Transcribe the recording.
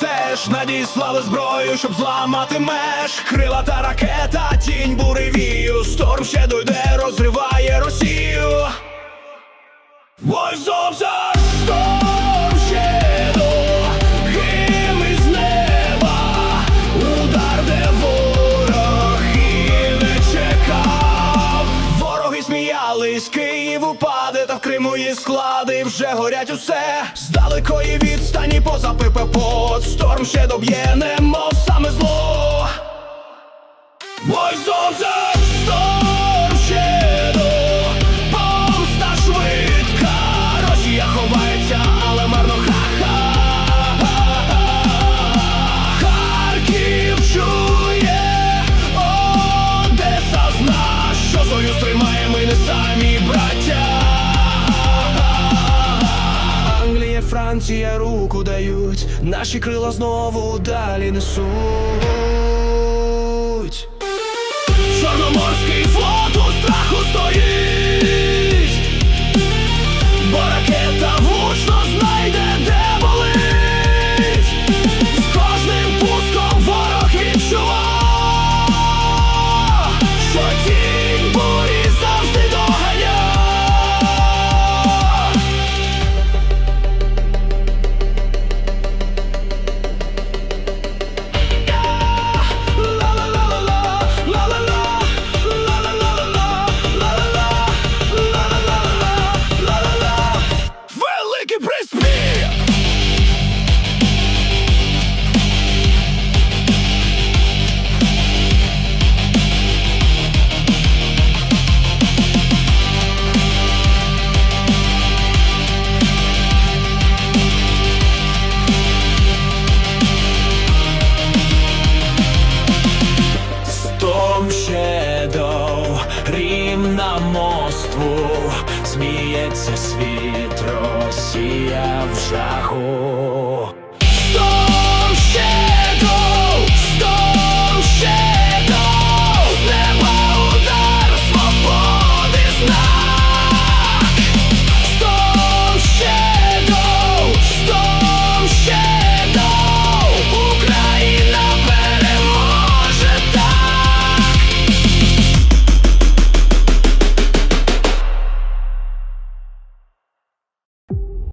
теж надіслали зброю, щоб зламати меж. Крила та ракета, тінь буревію. Сторм ще дойде, розриває Росію. Voice of the Storm Shadow Гим із неба Удар, де ворог і не чекав Вороги сміялись, Київ упаде, та в Криму є склади вже горять усе З далекої відстані поза ППП Сторм ще доб'є, немов саме зло. Voice Франція руку дають, наші крила знову далі несуть. Чорноморський флот у страху стоїть, бо ракета влучно знайде, де болить. З кожним пуском ворог відчував, що тінь рім на моству, сміється світ, Росія в жаху.